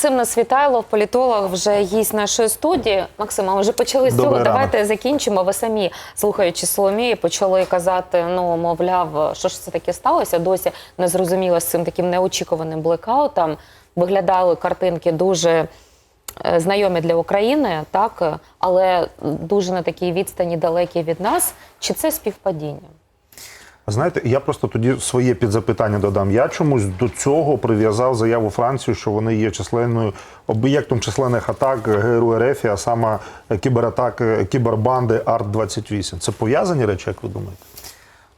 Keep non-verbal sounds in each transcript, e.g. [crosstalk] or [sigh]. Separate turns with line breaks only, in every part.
Максим Насвітайлов, політолог, вже гість нашої студії. Максим, а ми вже почали з
Добрий
цього.
ранок.
Давайте закінчимо. Ви самі, слухаючи Соломії, почали казати: ну, мовляв, що ж це таке сталося? Досі не зрозуміло з цим таким неочікуваним блекаутом. Виглядали картинки дуже е, знайомі для України, так, але дуже на такій відстані далекі від нас. Чи це співпадіння?
Знаєте, я просто тоді своє підзапитання додам. Я чомусь до цього прив'язав заяву Франції, що вони є численною об'єктом численних атак ГРУ РФ, а саме кібератак кібербанди Арт 28 Це пов'язані речі, як ви думаєте?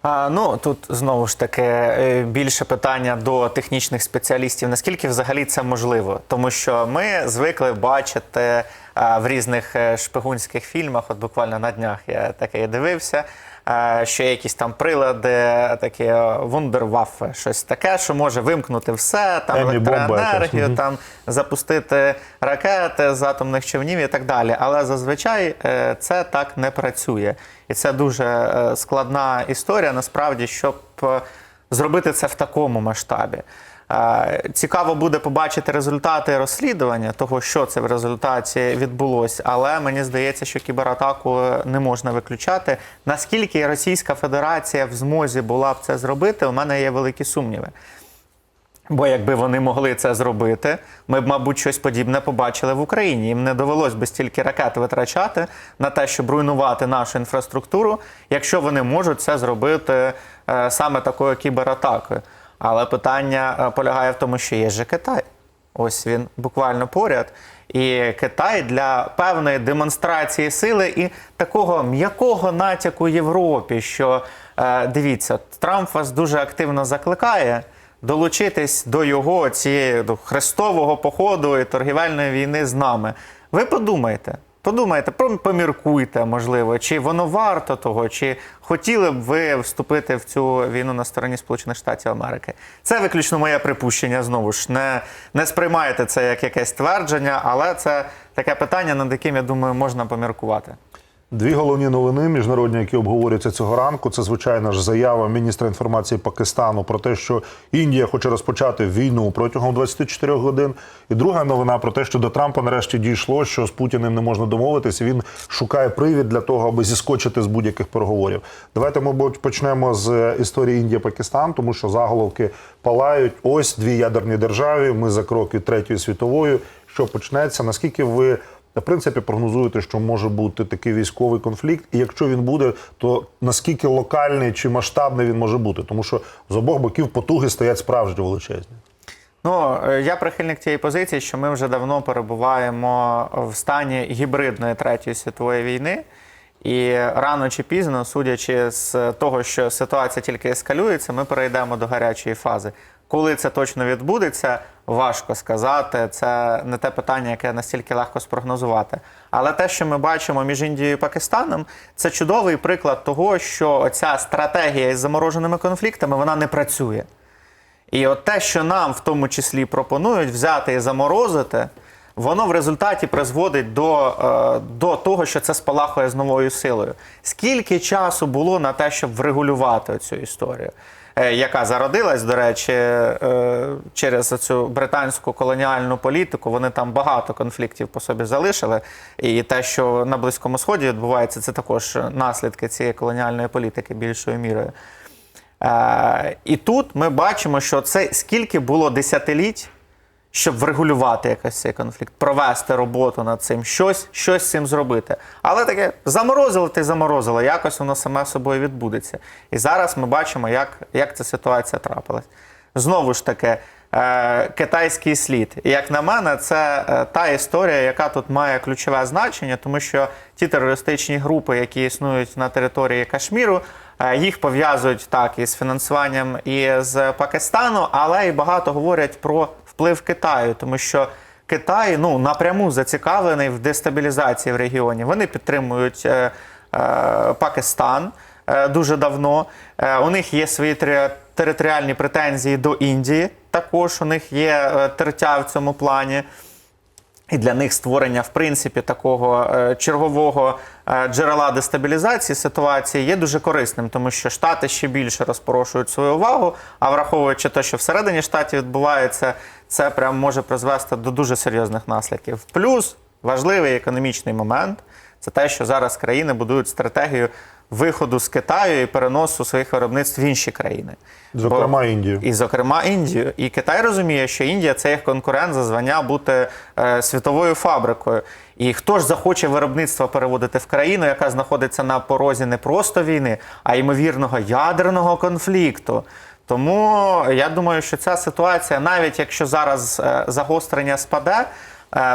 А, ну тут знову ж таки е, більше питання до технічних спеціалістів. Наскільки взагалі це можливо? Тому що ми звикли бачити а, в різних е, шпигунських фільмах, от буквально на днях я таке дивився. Е, Що є якісь там прилади, такі е, вундерваффе, щось таке, що може вимкнути все, там електроенергію, там запустити ракети з атомних човнів і так далі. Але зазвичай е, це так не працює. І це дуже складна історія, насправді, щоб зробити це в такому масштабі. Е, Цікаво буде побачити результати розслідування того, що це в результаті відбулося, але мені здається, що кібератаку не можна виключати. Наскільки Російська Федерація в змозі була б це зробити, у мене є великі сумніви. Бо якби вони могли це зробити, ми б, мабуть, щось подібне побачили в Україні. Їм не довелось би стільки ракет витрачати на те, щоб руйнувати нашу інфраструктуру, якщо вони можуть це зробити е, саме такою кібератакою. Але питання е, полягає в тому, що є же Китай. Ось він буквально поряд. І Китай для певної демонстрації сили і такого м'якого натяку Європі, що е, дивіться, Трамп вас дуже активно закликає долучитись до його цієї до хрестового походу і торгівельної війни з нами. Ви подумайте. Подумайте, поміркуйте, можливо, чи воно варто того, чи хотіли б ви вступити в цю війну на стороні Сполучених Штатів Америки. Це виключно моє припущення. Знову ж не, не сприймайте це як якесь твердження, але це таке питання, над яким я думаю, можна поміркувати.
Дві головні новини міжнародні, які обговорюються цього ранку. Це звичайно ж заява міністра інформації Пакистану про те, що Індія хоче розпочати війну протягом 24 годин. І друга новина про те, що до Трампа нарешті дійшло, що з Путіним не можна домовитися. Він шукає привід для того, аби зіскочити з будь-яких переговорів. Давайте, мабуть, почнемо з історії Індія-Пакистан, тому що заголовки палають. Ось дві ядерні держави. Ми за крок від третьої світової. Що почнеться? Наскільки ви в принципі прогнозуєте, що може бути такий військовий конфлікт, і якщо він буде, то наскільки локальний чи масштабний він може бути? Тому що з обох боків потуги стоять справжні величезні.
Ну, е, я прихильник тієї позиції, що ми вже давно перебуваємо в стані гібридної третьої світової війни. І рано чи пізно, судячи з того, що ситуація тільки ескалюється, ми перейдемо до гарячої фази. Коли це точно відбудеться, важко сказати. Це не те питання, яке настільки легко спрогнозувати. Але те, що ми бачимо між Індією і Пакистаном, це чудовий приклад того, що ця стратегія із замороженими конфліктами вона не працює. І от те, що нам в тому числі пропонують взяти і заморозити, воно в результаті призводить до, е, до того, що це спалахує з новою силою. Скільки часу було на те, щоб врегулювати цю історію? Е, Яка зародилась, до речі, е, через цю британську колоніальну політику. Вони там багато конфліктів по собі залишили. І те, що на Близькому Сході відбувається, це також наслідки цієї колоніальної політики більшою мірою. Е, і тут ми бачимо, що це скільки було десятиліть, щоб врегулювати якось цей конфлікт, провести роботу над цим, щось, щось з цим зробити. Але таке заморозили ти заморозили, якось воно саме собою відбудеться. І зараз ми бачимо, як, як ця ситуація трапилась. Знову ж таки, е, китайський слід. Як на мене, це е, та історія, яка тут має ключове значення, тому що ті терористичні групи, які існують на території Кашміру, е, їх пов'язують так із фінансуванням і з Пакистану, але і багато говорять про вплив Китаю, тому що Китай ну напряму зацікавлений в дестабілізації в регіоні. Вони підтримують е, е, Пакистан е, дуже давно. Е, у них є свої тери- територіальні претензії до Індії. Також у них є е, тертя в цьому плані. І для них створення, в принципі, такого е, чергового джерела дестабілізації ситуації є дуже корисним, тому що штати ще більше розпорошують свою увагу. А враховуючи те, що всередині штатів відбувається, це прям може призвести до дуже серйозних наслідків. Плюс важливий економічний момент це те, що зараз країни будують стратегію виходу з Китаю і переносу своїх виробництв в інші країни.
Зокрема,
Бо-
Індію.
І, зокрема, Індію. І Китай розуміє, що Індія це їх конкурент за звання бути е, світовою фабрикою. І хто ж захоче виробництво переводити в країну, яка знаходиться на порозі не просто війни, а ймовірного ядерного конфлікту. Тому я думаю, що ця ситуація, навіть якщо зараз е, загострення спаде,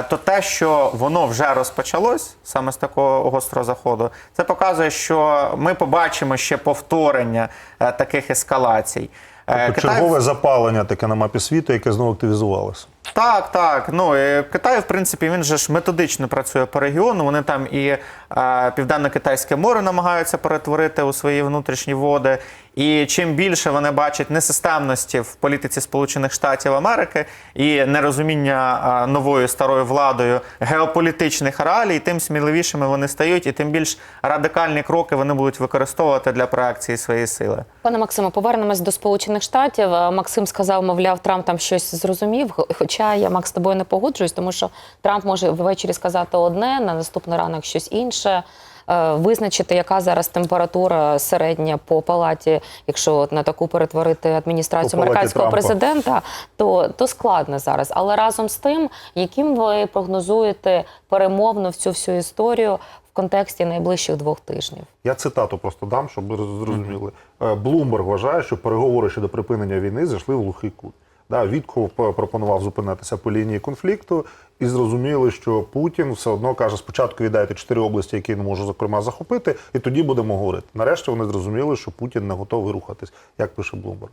то те, що воно вже розпочалось саме з такого гострого заходу, це показує, що ми побачимо ще повторення е, таких ескалацій. Е,
Тобто
Китай-
чергове запалення таке на мапі світу, яке знову активізувалося.
так, так. Ну е, Китай, в принципі, він же ж методично працює по регіону. Вони там і е, південно-китайське море намагаються перетворити у свої внутрішні води. І чим більше вони бачать несистемності в політиці Сполучених Штатів Америки і нерозуміння новою старою владою геополітичних реалій, тим сміливішими вони стають, і тим більш радикальні кроки вони будуть використовувати для проекції своєї сили.
Пане Максиме, повернемось до Сполучених Штатів. Максим сказав, мовляв, Трамп там щось зрозумів. Хоча я Макс з тобою не погоджуюсь, тому що Трамп може ввечері сказати одне, на наступний ранок щось інше. Е, Визначити, яка зараз температура середня по палаті, якщо от на таку перетворити адміністрацію американського президента, то, то складно зараз. Але разом з тим, яким ви прогнозуєте перемовну в цю всю історію в контексті найближчих двох тижнів?
Я цитату просто дам, щоб ви зрозуміли. Е, Блумберг вважає, що переговори щодо припинення війни зайшли в глухий кут. Да, Вітков пропонував зупинитися по лінії конфлікту, і зрозуміли, що Путін все одно каже: спочатку віддайте чотири області, які я не можу зокрема захопити, і тоді будемо говорити. Нарешті вони зрозуміли, що Путін не готовий рухатись, як пише Блумберг.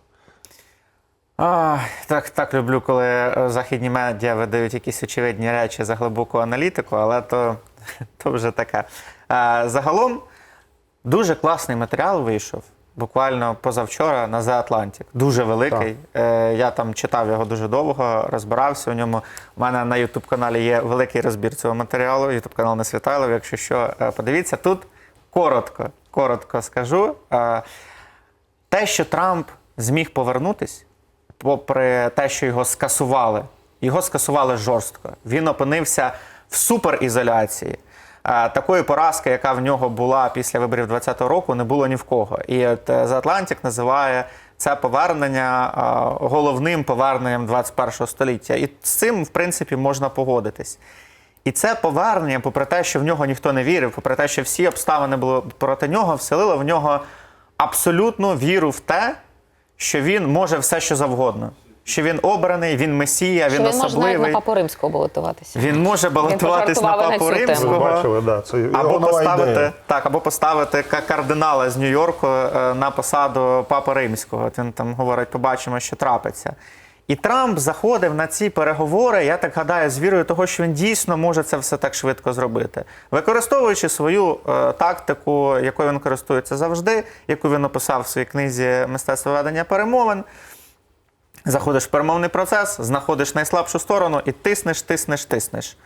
А, так, так люблю, коли е, західні медіа видають якісь очевидні речі за глибоку аналітику, але то, [laughs] то вже таке. Загалом дуже класний матеріал вийшов. Буквально позавчора на The Atlantic. Дуже великий. Е, я там читав його дуже довго, розбирався у ньому. У мене на youtube каналі є великий розбір цього матеріалу. youtube канал не Світайлов. Якщо що, е, подивіться. Тут коротко, коротко скажу. Е, те, що Трамп зміг повернутись, попри те, що його скасували, його скасували жорстко. Він опинився в суперізоляції. Е, Такої поразки, яка в нього була після виборів 2020 року, не було ні в кого. І от е, The Atlantic називає це повернення е, головним поверненням 21 століття. І з цим, в принципі, можна погодитись. І це повернення, попри те, що в нього ніхто не вірив, попри те, що всі обставини були проти нього, вселило в нього абсолютну віру в те, що він може все, що завгодно. Що він обраний, він месія,
Що
він
він може навіть на папу римського балотуватися.
Він може балотуватись на
пожартував на
папу
цю тему.
Ви
римського.
бачили, да, це його
Або
нова
поставити,
ідея.
так, або поставити кардинала з Нью-Йорку е, на посаду папи римського. Він там говорить, побачимо, що трапиться. І Трамп заходив на ці переговори, я так гадаю, з вірою того, що він дійсно може це все так швидко зробити, використовуючи свою е, тактику, якою він користується завжди, яку він описав в своїй книзі Мистецтво ведення перемовин. Заходиш в перемовний процес, знаходиш найслабшу сторону і тиснеш, тиснеш, тиснеш.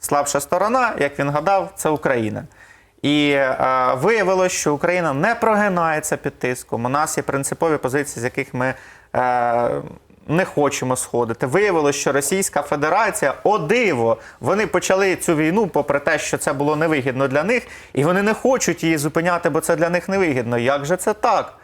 Слабша сторона, як він гадав, це Україна. І е, виявилось, що Україна не прогинається під тиском. У нас є принципові позиції, з яких ми е, не хочемо сходити. Виявилось, що Російська Федерація, о диво, вони почали цю війну, попри те, що це було невигідно для них, і вони не хочуть її зупиняти, бо це для них невигідно. Як же це так?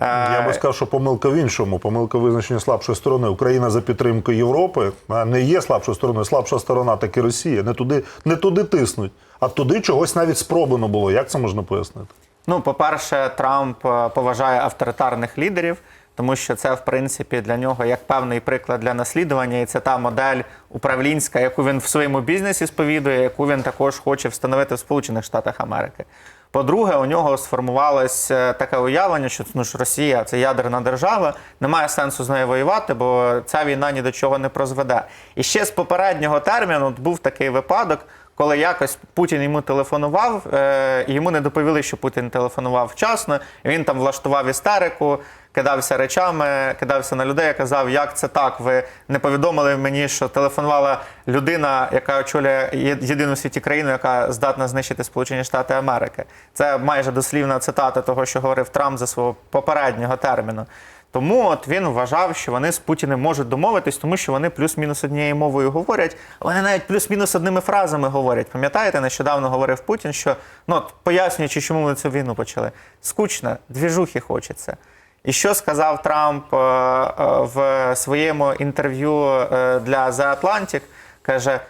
Е,
Я би сказав, що помилка в іншому. Помилка визначення слабшої сторони. Україна за підтримку Європи не є слабшою стороною. Слабша сторона таки Росія. Не туди, не туди тиснуть, а туди чогось навіть спробано було. Як це можна пояснити?
Ну, по-перше, Трамп е, поважає авторитарних лідерів, тому що це, в принципі, для нього як певний приклад для наслідування, і це та модель управлінська, яку він в своєму бізнесі сповідує, яку він також хоче встановити в Сполучених Штатах Америки. По-друге, у нього сформувалось е, таке уявлення, що ну ж Росія це ядерна держава, немає сенсу з нею воювати, бо ця війна ні до чого не призведе. І ще з попереднього терміну був такий випадок, коли якось Путін йому телефонував, е, і йому не доповіли, що Путін телефонував вчасно. Він там влаштував істерику, кидався речами, кидався на людей, казав, як це так. Ви не повідомили мені, що телефонувала людина, яка очолює єдину в світі країну, яка здатна знищити Сполучені Штати Америки. Це майже дослівна цитата того, що говорив Трамп за свого попереднього терміну. Тому от він вважав, що вони з Путіним можуть домовитись, тому що вони плюс-мінус однією мовою говорять. Вони навіть плюс-мінус одними фразами говорять. Пам'ятаєте, нещодавно говорив Путін, що ну от, пояснюючи, чому вони цю війну почали. Скучно, двіжухи хочеться. І що сказав Трамп е, е, в своєму інтерв'ю е, для The Atlantic? Каже: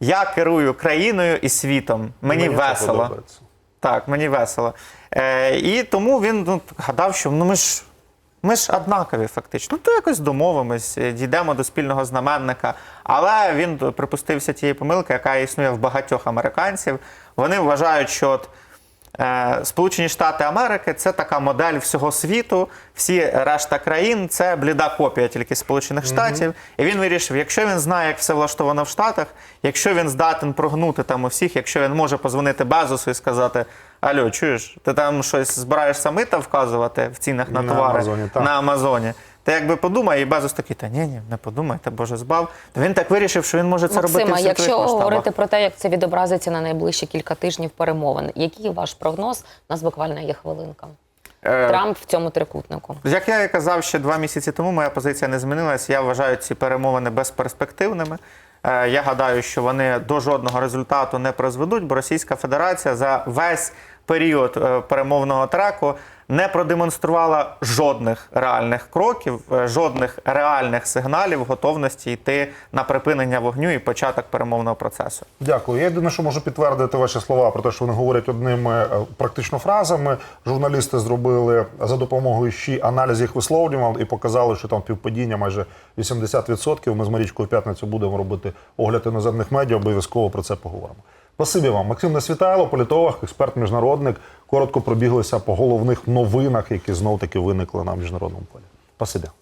Я керую країною і світом. Мені,
це
весело. Так, мені весело. Е, і тому він ну, гадав, що ну, ми ж. Ми ж однакові, фактично. Ну, то якось домовимось, дійдемо до спільного знаменника. Але він припустився тієї помилки, яка існує в багатьох американців. Вони вважають, що от, Сполучені Штати Америки це така модель всього світу. Всі решта країн це бліда копія тільки Сполучених Штатів. І він вирішив, якщо він знає, як все влаштовано в Штатах, якщо він здатен прогнути там усіх, якщо він може позвонити Безосу і сказати: Алло, чуєш, ти там щось збираєшся мита вказувати в цінах на,
На
товари
Амазоні,
на Амазоні. Ти якби подумай, і Безос такий, та ні, ні, не подумайте, Боже збав. То він так вирішив, що він може це робити
Максима,
в світових
якщо
масштабах.
говорити про те, як це відобразиться на найближчі кілька тижнів перемовин, який ваш прогноз? У нас буквально є хвилинка.
Е,
Трамп в цьому трикутнику.
Як я і казав ще два місяці тому, моя позиція не змінилась. Я вважаю ці перемовини безперспективними. Е, Я гадаю, що вони до жодного результату не призведуть, бо Російська Федерація за весь період е, перемовного треку не продемонструвала жодних реальних кроків, е, жодних реальних сигналів готовності йти на припинення вогню і початок перемовного процесу.
Дякую. Я єдине, що можу підтвердити ваші слова про те, що вони говорять одними е, практично фразами. Журналісти зробили за допомогою ЩІ аналіз їх висловлював і показали, що там півпадіння майже 80%. Ми з Марічкою в п'ятницю будемо робити огляд іноземних медіа. Обов'язково про це поговоримо. Спасибі вам, Максим Несвітайло, політолог, експерт, міжнародник. Коротко пробіглися по головних новинах, які знов таки виникли на міжнародному полі. Спасибі.